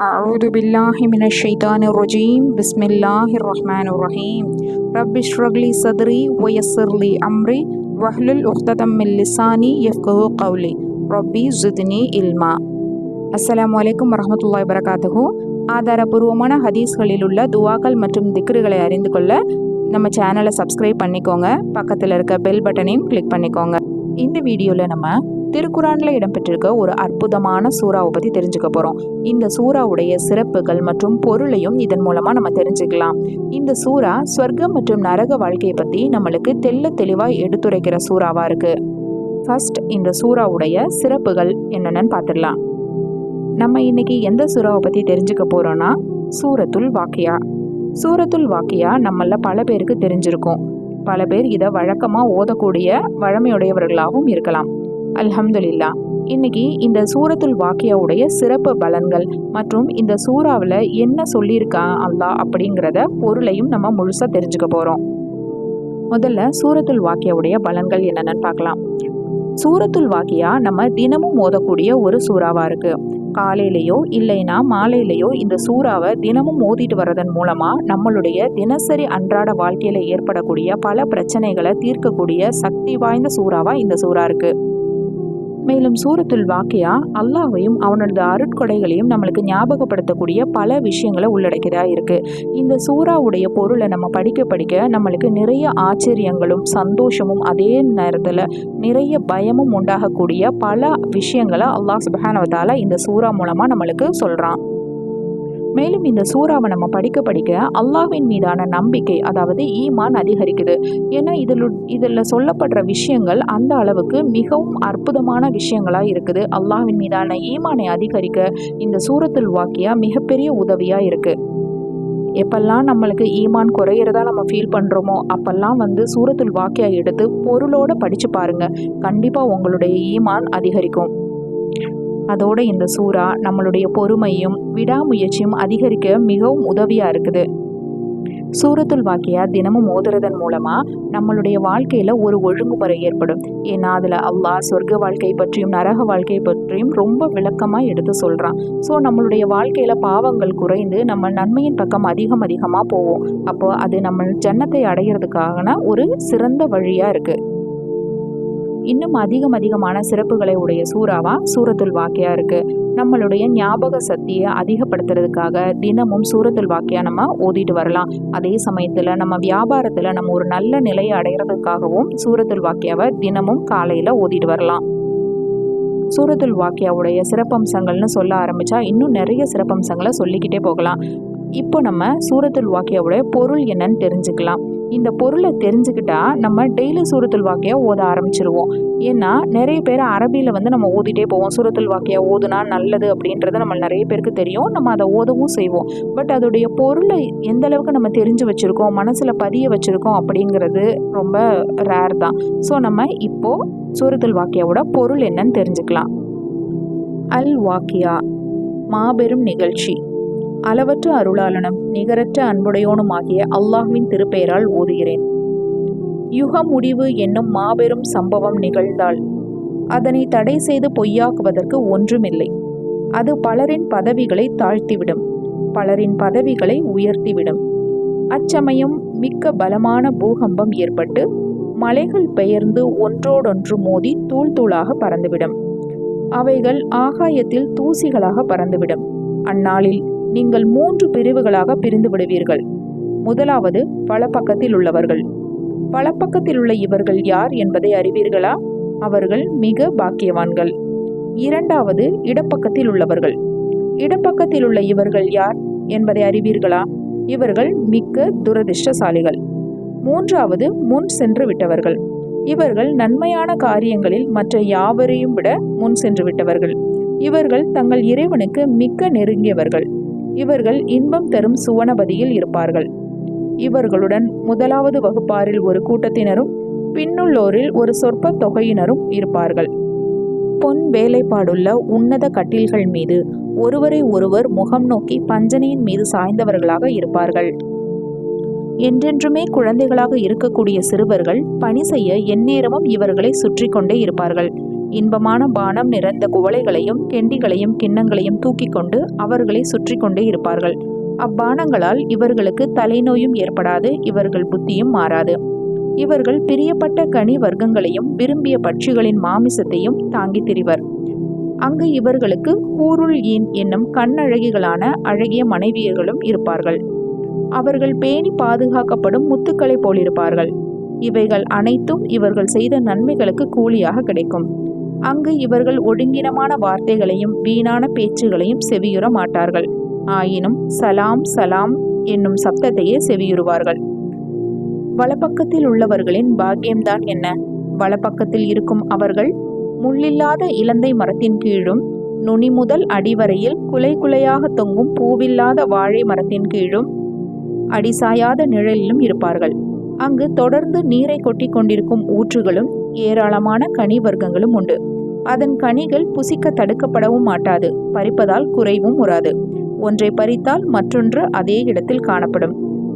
أعوذ بالله من الشيطان الرجيم بسم الله الرحمن الرحيم رب اشرح لي صدري ويسر لي أمري واحلل عقدة من لساني يفقه قولي ربي زدني علما அஸ்ஸலாமு அலைக்கும் வரஹமத்துல்லாஹி வரகாத்துஹு ஆதாரபூர்வமான ஹதீஸ்களில் உள்ள துவாக்கள் மற்றும் திக்ருகளை அறிந்து கொள்ள நம்ம சேனலை சப்ஸ்கிரைப் பண்ணிக்கோங்க பக்கத்தில் இருக்க பெல் பட்டனையும் கிளிக் பண்ணிக்கோங்க இந்த வீடியோவில் நம்ம திருக்குறானில் இடம்பெற்றிருக்க ஒரு அற்புதமான சூறாவை பற்றி தெரிஞ்சுக்க போகிறோம் இந்த சூறாவுடைய சிறப்புகள் மற்றும் பொருளையும் இதன் மூலமாக நம்ம தெரிஞ்சுக்கலாம். இந்த சூறா ஸ்வர்க்கம் மற்றும் நரக வாழ்க்கையை பற்றி நம்மளுக்கு தெள்ள தெளிவாக எடுத்துரைக்கிற சூறாவாக இருக்குது ஃபர்ஸ்ட் இந்த சூறாவுடைய சிறப்புகள் என்னென்னு பார்த்துடலாம் நம்ம இன்னைக்கு எந்த சூறாவை பற்றி தெரிஞ்சுக்க போகிறோன்னா சூரத்துல் வாக்கியா. சூரத்துல் வாக்கியா நம்மள பல பேருக்கு தெரிஞ்சிருக்கும். பல பேர் இதை வழக்கமாக ஓதக்கூடிய வழமையுடையவர்களாகவும் இருக்கலாம். அல்ஹம்துலில்லா. இன்னைக்கு இந்த சூரத்துல் வாக்கியாவுடைய சிறப்பு பலன்கள் மற்றும் இந்த சூறாவில் என்ன சொல்லியிருக்கா அல்லாஹ் அப்படிங்கிறத பொருளையும் நம்ம முழுசாக தெரிஞ்சுக்க போகிறோம் முதல்ல சூரத்துல் வாக்கியாவுடைய பலன்கள் என்னென்னு பார்க்கலாம். சூரத்துல் வாக்கியா நம்ம தினமும் ஓதக்கூடிய ஒரு சூறாவாக இருக்குது காலையிலையோ இல்லைன்னா மாலையிலையோ இந்த சூறாவை தினமும் ஓதிட்டு வர்றதன் மூலமாக நம்மளுடைய தினசரி அன்றாட வாழ்க்கையில் ஏற்படக்கூடிய பல பிரச்சனைகளை தீர்க்கக்கூடிய சக்தி வாய்ந்த சூறாவாக இந்த சூறா இருக்குது மேலும் சூரத்துல் வாக்கியா அல்லாஹையும் அவனது அருட்கொடைகளையும் நம்மளுக்கு ஞாபகப்படுத்தக்கூடிய பல விஷயங்களை உள்ளடக்கியதா இருக்கு. இந்த சூறாவுடைய பொருளை நம்ம படிக்க படிக்க நம்மளுக்கு நிறைய ஆச்சரியங்களும் சந்தோஷமும் அதே நேரத்தில் நிறைய பயமும் உண்டாகக்கூடிய பல விஷயங்களை அல்லாஹ் சுபஹானவதால இந்த சூறா மூலமாக நம்மளுக்கு சொல்கிறான் மேலும் இந்த சூறாவை நம்ம படிக்க படிக்க அல்லாஹ்வின் மீதான நம்பிக்கை அதாவது ஈமான் அதிகரிக்குது. ஏன்னா இதில் இதில் சொல்லப்படுற விஷயங்கள் அந்த அளவுக்கு மிகவும் அற்புதமான விஷயங்களாக இருக்குது. அல்லாஹ்வின் மீதான ஈமானை அதிகரிக்க இந்த சூரத்துல் வாக்கியா மிகப்பெரிய உதவியாக இருக்குது எப்பெல்லாம் நம்மளுக்கு ஈமான் குறையிறதா நம்ம ஃபீல் பண்ணுறோமோ அப்பெல்லாம் வந்து சூரத்துல் வாக்கியா எடுத்து பொருளோடு படித்து பாருங்கள் கண்டிப்பாக உங்களுடைய ஈமான் அதிகரிக்கும். அதோட இந்த சூறா நம்மளுடைய பொறுமையும் விடாமுயற்சியும் அதிகரிக்க மிகவும் உதவியாக இருக்குது. சூரத்துல் வாக்கியா தினமும் ஓதுறதன் மூலமாக நம்மளுடைய வாழ்க்கையில் ஒரு ஒழுங்குமுறை ஏற்படும். ஏன்னா அதில் அல்லாஹ் சொர்க்க வாழ்க்கை பற்றியும் நரக வாழ்க்கை பற்றியும் ரொம்ப விளக்கமாக எடுத்து சொல்கிறான் ஸோ நம்மளுடைய வாழ்க்கையில் பாவங்கள் குறைந்து நம்ம நன்மையின் பக்கம் அதிகம் அதிகமாக போவோம். அப்போ அது நம்ம ஜன்னத்தை அடையிறதுக்கான ஒரு சிறந்த வழியாக இருக்குது இன்னும் அதிகம் அதிகமான சிறப்புகளை உடைய சூறாவா சூரத்துல் வாக்கியா இருக்கு. நம்மளுடைய ஞாபக சக்தியை அதிகப்படுத்துறதுக்காக தினமும் சூரத்துல் வாக்கியா நம்ம ஓதிட்டு வரலாம். அதே சமயத்தில் நம்ம வியாபாரத்தில் நம்ம ஒரு நல்ல நிலையை அடைகிறதுக்காகவும் சூரத்துல் வாக்கியாவை தினமும் காலையில் ஓதிட்டு வரலாம். சூரத்துல் வாக்கியாவுடைய சிறப்பம்சங்கள்னு சொல்ல ஆரம்பித்தா இன்னும் நிறைய சிறப்பம்சங்களை சொல்லிக்கிட்டே போகலாம். இப்போ நம்ம சூரத்துல் வாக்கியாவுடைய பொருள் என்னன்னு தெரிஞ்சுக்கலாம். இந்த பொருளை தெரிஞ்சுக்கிட்டா நம்ம டெய்லி சூரத்துல் வாக்கியா ஓத ஆரம்பிச்சிருவோம். ஏன்னா நிறைய பேர் அரபியில் வந்து நம்ம ஓதிட்டே போவோம். சூரத்துல் வாக்கியா ஓதுனா நல்லது அப்படின்றது நம்ம நிறைய பேருக்கு தெரியும். நம்ம அதை ஓதவும் செய்வோம். பட் அதோடைய பொருளை எந்த அளவுக்கு நம்ம தெரிஞ்சு வச்சுருக்கோம் மனசில் பதிய வச்சுருக்கோம் அப்படிங்கிறது ரொம்ப ரேர் தான். ஸோ நம்ம இப்போது சூரத்துல் வாக்கியாவோட பொருள் என்னன்னு தெரிஞ்சுக்கலாம். அல் வாக்கியா மாபெரும் நிகழ்ச்சி. அளவற்ற அருளாளனும் நிகரற்ற அன்புடையோனுமாகிய அல்லாஹ்வின் திருப்பெயரால் ஓதுகிறேன். யுக முடிவு என்னும் மாபெரும் சம்பவம் நிகழ்ந்தால் அதனை தடை செய்து பொய்யாக்குவதற்கு ஒன்றுமில்லை. அது பலரின் பதவிகளை தாழ்த்திவிடும் பலரின் பதவிகளை உயர்த்திவிடும். அச்சமயம் மிக்க பலமான பூகம்பம் ஏற்பட்டு மலைகள் பெயர்ந்து ஒன்றோடொன்று மோதி தூள் தூளாக பறந்துவிடும். அவைகள் ஆகாயத்தில் தூசிகளாக பறந்துவிடும். அந்நாளில் நீங்கள் மூன்று பிரிவுகளாக பிரிந்து விடுவீர்கள் முதலாவது பலப்பக்கத்தில் உள்ளவர்கள். பலப்பக்கத்தில் உள்ள இவர்கள் யார் என்பதை அறிவீர்களா? அவர்கள் மிக பாக்கியவான்கள். இரண்டாவது இடப்பக்கத்தில் உள்ளவர்கள். இடப்பக்கத்தில் உள்ள இவர்கள் யார் என்பதை அறிவீர்களா? இவர்கள் மிக்க துரதிர்ஷ்டசாலிகள். மூன்றாவது முன் சென்று விட்டவர்கள். இவர்கள் நன்மையான காரியங்களில் மற்ற யாவரையும் விட முன் சென்று விட்டவர்கள். இவர்கள் தங்கள் இறைவனுக்கு மிக்க நெருங்கியவர்கள். இவர்கள் இன்பம் தரும் சுவனபதியில் இருப்பார்கள். இவர்களுடன் முதலாவது வகுப்பாரில் ஒரு கூட்டத்தினரும் பின்னுள்ளோரில் ஒரு சொற்ப தொகையினரும் இருப்பார்கள். பொன் வேலைப்பாடுள்ள உன்னத கட்டில்கள் மீது ஒருவரை ஒருவர் முகம் நோக்கி பஞ்சனையின் மீது சாய்ந்தவர்களாக இருப்பார்கள். என்றென்றுமே குழந்தைகளாக இருக்கக்கூடிய சிறுவர்கள் பணி செய்ய எந்நேரமும் இவர்களை சுற்றி கொண்டே இருப்பார்கள். இன்பமான பானம் நிறைந்த குவளைகளையும் கெண்டிகளையும் கிண்ணங்களையும் தூக்கி கொண்டு அவர்களை சுற்றி கொண்டே இருப்பார்கள். அப்பானங்களால் இவர்களுக்கு தலைநோயும் ஏற்படாது இவர்கள் புத்தியும் மாறாது. இவர்கள் பிரியப்பட்ட கனி வர்க்கங்களையும் விரும்பிய பட்சிகளின் மாமிசத்தையும் தாங்கி திரிவர். அங்கு இவர்களுக்கு கூருள் ஈன் என்னும் கண்ணழகிகளான அழகிய மனைவியர்களும் இருப்பார்கள். அவர்கள் பேணி பாதுகாக்கப்படும் முத்துக்களை போலிருப்பார்கள். இவைகள் அனைத்தும் இவர்கள் செய்த நன்மைகளுக்கு கூலியாக கிடைக்கும். அங்கு இவர்கள் ஒடுங்கினமான வார்த்தைகளையும் வீணான பேச்சுகளையும் செவியுற மாட்டார்கள். ஆயினும் சலாம் சலாம் என்னும் சப்தத்தையே செவியுறுவார்கள். வலப்பக்கத்தில் உள்ளவர்களின் பாக்கியம்தான் என்ன? வலப்பக்கத்தில் இருக்கும் அவர்கள் முள்ளில்லாத இலந்தை மரத்தின் கீழும் நுனி முதல் அடிவரையில் குலை குலையாக தொங்கும் பூவில்லாத வாழை மரத்தின் கீழும் அடிசாயாத நிழலிலும் இருப்பார்கள். அங்கு தொடர்ந்து நீரை கொட்டி கொண்டிருக்கும் ஊற்றுகளும் ஏராளமான கனி வர்க்கங்களும் உண்டு. அதன் கனிகள் புசிக்க தடுக்கப்படவும் மாட்டாது பறிப்பதால் குறைவும் உறாது. ஒன்றை பறித்தால் மற்றொன்று அதே இடத்தில் காணப்படும்.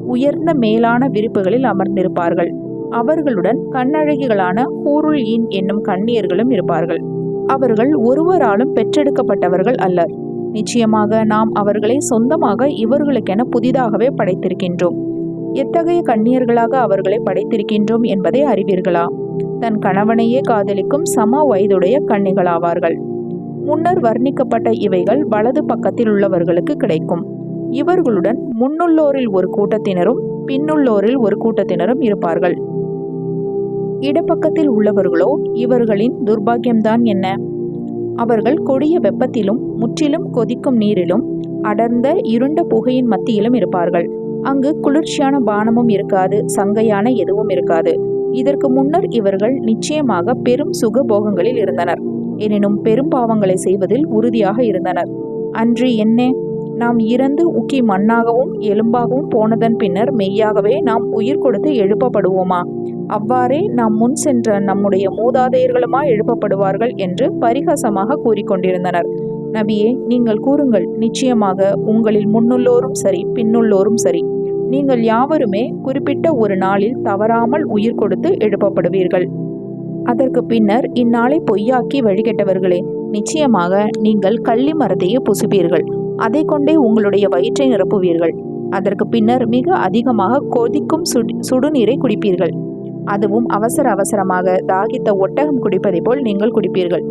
உயர்ந்த மேலான விரிப்புகளில் அமர்ந்திருப்பார்கள். அவர்களுடன் கண்ணழகிகளான ஹூருல் ஈன் என்னும் கண்ணியர்களும் இருப்பார்கள். அவர்கள் ஒருவராலும் பெற்றெடுக்கப்பட்டவர்கள் அல்லர். நிச்சயமாக நாம் அவர்களை சொந்தமாக இவர்களுக்கென புதிதாகவே படைத்திருக்கின்றோம். எத்தகைய கண்ணியர்களாக அவர்களை படைத்திருக்கின்றோம் என்பதை அறிவீர்களா? தன் கணவனையே காதலிக்கும் சம வயதுடைய கன்னிகளாவார்கள். முன்னர் வர்ணிக்கப்பட்ட இவைகள் வலது பக்கத்தில் உள்ளவர்களுக்கு கிடைக்கும். இவர்களுடன் முன்னுள்ளோரில் ஒரு கூட்டத்தினரும் பின்னுள்ளோரில் ஒரு கூட்டத்தினரும் இருப்பார்கள். இடப்பக்கத்தில் உள்ளவர்களோ இவர்களின் துர்பாக்கியம்தான் என்ன? அவர்கள் கொடிய வெப்பத்திலும் முற்றிலும் கொதிக்கும் நீரிலும் அடர்ந்த இருண்ட புகையின் மத்தியிலும் இருப்பார்கள். அங்கு குளிர்ச்சியான பானமும் இருக்காது சங்கையான எதுவும் இருக்காது. இதற்கு முன்னர் இவர்கள் நிச்சயமாக பெரும் சுக போகங்களில் இருந்தனர். எனினும் பெரும் பாவங்களை செய்வதில் உறுதியாக இருந்தனர். அன்று என்ன நாம் இறந்து உக்கி மண்ணாகவும் எலும்பாகவும் போனதன் பின்னர் மெய்யாகவே நாம் உயிர் கொடுத்து எழுப்பப்படுவோமா? அவ்வாறே நாம் முன் சென்ற நம்முடைய மூதாதையர்களுமா எழுப்பப்படுவார்கள் என்று பரிகாசமாக கூறிக்கொண்டிருந்தனர். நபியே நீங்கள் கூறுங்கள் நிச்சயமாக உங்களில் முன்னுள்ளோரும் சரி பின்னுள்ளோரும் சரி. நீங்கள் யாவருமே குறிப்பிட்ட ஒரு நாளில் தவறாமல் உயிர் கொடுத்து எழுப்பப்படுவீர்கள். அதற்கு பின்னர் இந்நாளை பொய்யாக்கி வழிகெட்டவர்களே நிச்சயமாக நீங்கள் கள்ளி மரத்தையே புசுப்பீர்கள் அதை கொண்டே உங்களுடைய வயிற்றை நிரப்புவீர்கள். அதற்கு பின்னர் மிக அதிகமாக கொதிக்கும் சுடு சுடுநீரை குடிப்பீர்கள். அதுவும் அவசர அவசரமாக தாகித்த ஒட்டகம் குடிப்பதை போல் நீங்கள் குடிப்பீர்கள்.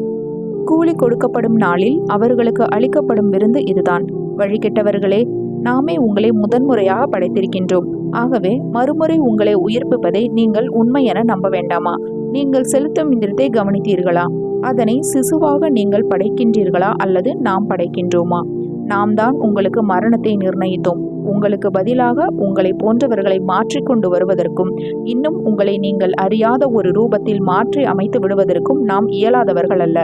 கூலி கொடுக்கப்படும் நாளில் அவர்களுக்கு அளிக்கப்படும் விருந்து இதுதான். வழிகெட்டவர்களே நாமே உங்களை முதன்முறையாக படைத்திருக்கின்றோம். ஆகவே மறுமுறை உங்களை உயிர்ப்பிப்பதை நீங்கள் உண்மை என நம்ப வேண்டாமா? நீங்கள் செலுத்தும் இந்திரத்தை கவனித்தீர்களா? அதனை சிசுவாக நீங்கள் படைக்கின்றீர்களா அல்லது நாம் படைக்கின்றோமா? நாம் தான் உங்களுக்கு மரணத்தை நிர்ணயித்தோம். உங்களுக்கு பதிலாக உங்களை போன்றவர்களை மாற்றிக்கொண்டு வருவதற்கும் இன்னும் உங்களை நீங்கள் அறியாத ஒரு ரூபத்தில் மாற்றி அமைத்து விடுவதற்கும் நாம் இயலாதவர்கள் அல்ல.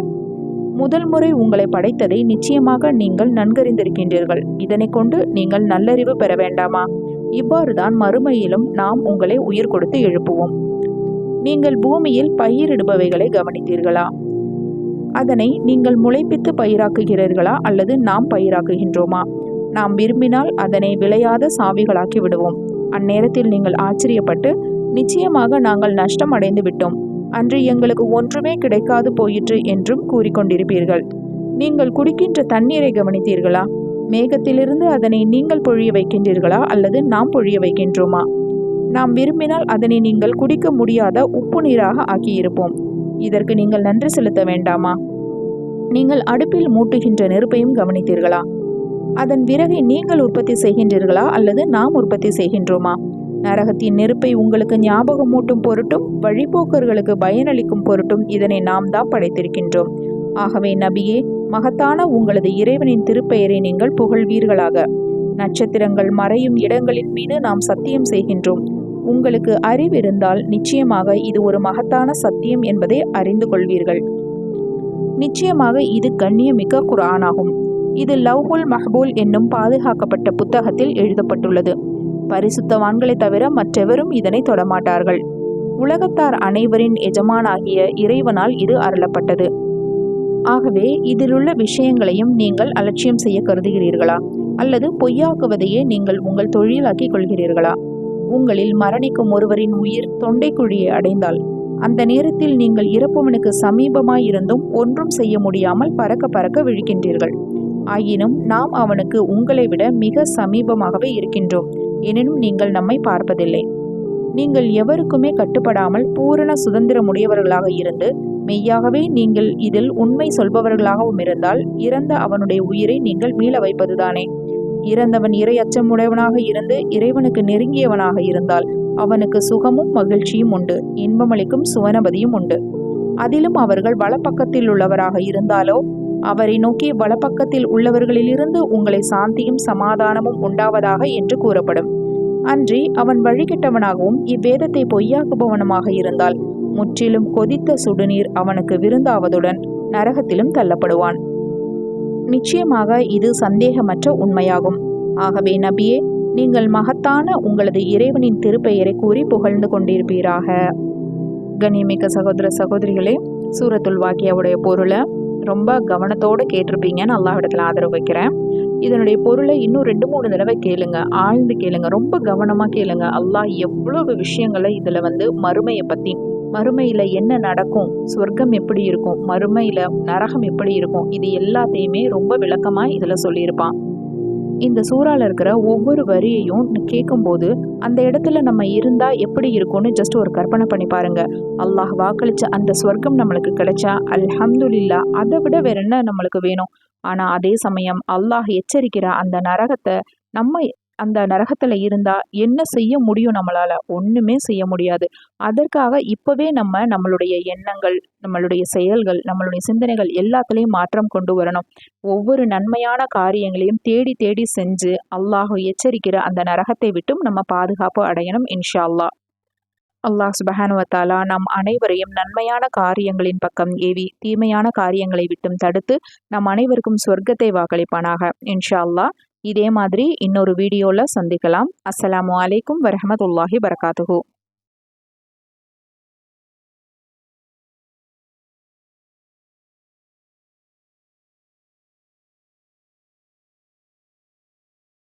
முதல் முறை உங்களை படைத்ததை நிச்சயமாக நீங்கள் நன்கறிந்திருக்கின்றீர்கள். இதனை கொண்டு நீங்கள் நல்லறிவு பெற வேண்டாமா? இவ்வாறுதான் மறுமையிலும் நாம் உங்களை உயிர் கொடுத்து எழுப்புவோம். நீங்கள் பூமியில் பயிரிடுபவைகளை கவனித்தீர்களா? அதனை நீங்கள் முளைப்பித்து பயிராக்குகிறீர்களா? அல்லது நாம் பயிராக்குகின்றோமா? நாம் விரும்பினால் அதனை விளையாத சாவிகளாக்கி விடுவோம். அந்நேரத்தில் நீங்கள் ஆச்சரியப்பட்டு நிச்சயமாக நாங்கள் நஷ்டம் அடைந்து விட்டோம் அன்று எங்களுக்கு ஒன்றுமே கிடைக்காது போயிற்று என்றும் கூறிக்கொண்டிருப்பீர்கள். நீங்கள் குடிக்கின்ற தண்ணீரை கவனித்தீர்களா? மேகத்திலிருந்து அதனை நீங்கள் பொழிய வைக்கின்றீர்களா? அல்லது நாம் பொழிய வைக்கின்றோமா? நாம் விரும்பினால் அதனை நீங்கள் குடிக்க முடியாத உப்பு நீராக ஆக்கியிருப்போம். இதற்கு நீங்கள் நன்றி செலுத்த வேண்டாமா? நீங்கள் அடுப்பில் மூட்டுகின்ற நெருப்பையும் கவனித்தீர்களா? அதன் விறகை நீங்கள் உற்பத்தி செய்கின்றீர்களா? அல்லது நாம் உற்பத்தி செய்கின்றோமா? நரகத்தின் நெருப்பை உங்களுக்கு ஞாபகமூட்டும் பொருட்டும் வழிபோக்கர்களுக்கு பயனளிக்கும் பொருட்டும் இதனை நாம் தான் படைத்திருக்கின்றோம். ஆகவே நபியே மகத்தான உங்களது இறைவனின் திருப்பெயரை நீங்கள் புகழ்வீர்களாக. நட்சத்திரங்கள் மறையும் இடங்களின் மீது நாம் சத்தியம் செய்கின்றோம். உங்களுக்கு அறிவிருந்தால் நிச்சயமாக இது ஒரு மகத்தான சத்தியம் என்பதை அறிந்து கொள்வீர்கள். நிச்சயமாக இது கண்ணியமிக்க குரானாகும் இது லவ்ஹுல் மஹபூல் என்னும் பாதுகாக்கப்பட்ட புத்தகத்தில் எழுதப்பட்டுள்ளது. பரிசுத்தவான்களை தவிர மற்றெவரும் இதனை தொடமாட்டார்கள். உலகத்தார் அனைவரின் எஜமானாகிய இறைவனால் இது அருளப்பட்டது. ஆகவே இதிலுள்ள விஷயங்களையும் நீங்கள் அலட்சியம் செய்ய கருதுகிறீர்களா? அல்லது பொய்யாக்குவதையே நீங்கள் உங்கள் தொழிலாக்கிக் கொள்கிறீர்களா? உங்களில் மரணிக்கும் ஒருவரின் உயிர் தொண்டைக்குழியை அடைந்தால் அந்த நேரத்தில் நீங்கள் இறப்பவனுக்கு சமீபமாய் இருந்தும் ஒன்றும் செய்ய முடியாமல் பறக்க பறக்க விழிக்கின்றீர்கள். ஆயினும் நாம் அவனுக்கு உங்களை விட மிக சமீபமாகவே இருக்கின்றோம். எனினும் நீங்கள் நம்மை பார்ப்பதில்லை. நீங்கள் எவருக்குமே கட்டுப்படாமல் பூரண சுதந்திரமுடையவர்களாக இருந்து மெய்யாகவே நீங்கள் இதில் உண்மை சொல்பவர்களாகவும் இருந்தால் இறந்த அவனுடைய உயிரை நீங்கள் மீள வைப்பதுதானே. இறந்தவன் இறை அச்சமுடையவனாக இருந்து இறைவனுக்கு நெருங்கியவனாக இருந்தால் அவனுக்கு சுகமும் மகிழ்ச்சியும் உண்டு இன்பமளிக்கும் சுவனபதியும் உண்டு. அதிலும் அவர்கள் வலப்பக்கத்தில் உள்ளவராக இருந்தாலோ அவரை நோக்கி வலப்பக்கத்தில் உள்ளவர்களிலிருந்து உங்களை சாந்தியும் சமாதானமும் உண்டாவதாக என்று கூறப்படும். அன்றி அவன் வழிகிட்டவனாகவும் இவ்வேதத்தை பொய்யாக்குபவனுமாக இருந்தால் முற்றிலும் கொதித்த சுடுநீர் அவனுக்கு விருந்தாவதுடன் நரகத்திலும் தள்ளப்படுவான். நிச்சயமாக இது சந்தேகமற்ற உண்மையாகும். ஆகவே நபியே நீங்கள் மகத்தான உங்களது இறைவனின் திருப்பெயரை கூறி புகழ்ந்து கொண்டிருப்பீராக. கண்ணியமிக்க சகோதர சகோதரிகளே சூரத்துல் வாக்கியாவுடைய பொருளை ரொம்ப கவனத்தோடு கேட்டிருப்பீங்கன்னு அல்லாவிடத்தில் ஆதரவு வைக்கிறேன். இதனுடைய பொருளை இன்னும் ரெண்டு மூணு தடவை கேளுங்க. ஆழ்ந்து கேளுங்க. ரொம்ப கவனமாக கேளுங்க. அல்லாஹ் எவ்வளவு விஷயங்களை இதில் வந்து மறுமையை பற்றி மறுமையில் என்ன நடக்கும் சொர்க்கம் எப்படி இருக்கும் மறுமையில் நரகம் எப்படி இருக்கும் இது எல்லாத்தையுமே ரொம்ப விளக்கமாக இதில் சொல்லியிருப்பான். இந்த சூறால இருக்கிற ஒவ்வொரு வரியையும் கேட்கும்போது அந்த இடத்துல நம்ம இருந்தால் எப்படி இருக்கும்னு ஜஸ்ட் ஒரு கற்பனை பண்ணி பாருங்க. அல்லாஹ் வாக்களித்த அந்த ஸ்வர்க்கம் நம்மளுக்கு கிடைச்சா அல்ஹம்துல்லா அதை விட வேற என்ன நம்மளுக்கு வேணும்? ஆனால் அதே சமயம் அல்லாஹ் எச்சரிக்கிற அந்த நரகத்தை நம்ம அந்த நரகத்தில் இருந்தால் என்ன செய்ய முடியும் நம்மளால்? ஒன்றுமே செய்ய முடியாது. அதற்காக இப்போவே நம்ம நம்மளுடைய எண்ணங்கள் நம்மளுடைய செயல்கள் நம்மளுடைய சிந்தனைகள் எல்லாத்துலேயும் மாற்றம் கொண்டு வரணும். ஒவ்வொரு நன்மையான காரியங்களையும் தேடி தேடி செஞ்சு அல்லாஹ் எச்சரிக்கிற அந்த நரகத்தை விட்டும் நம்ம பாதுகாப்பு அடையணும் இன்ஷா அல்லாஹ் அல்லாஹ் சுபஹானுவத்தாலா நம் அனைவரையும் நன்மையான காரியங்களின் பக்கம் ஏவி தீமையான காரியங்களை விட்டும் தடுத்து நம் அனைவருக்கும் சொர்க்கத்தை வாக்களிப்பானாக இன்ஷா அல்லாஹ் இதே மாதிரி இன்னொரு வீடியோவில் சந்திக்கலாம். அஸ்லாம் வலைக்கம் வரமத்துல்லாஹி வரகாத்துஹூ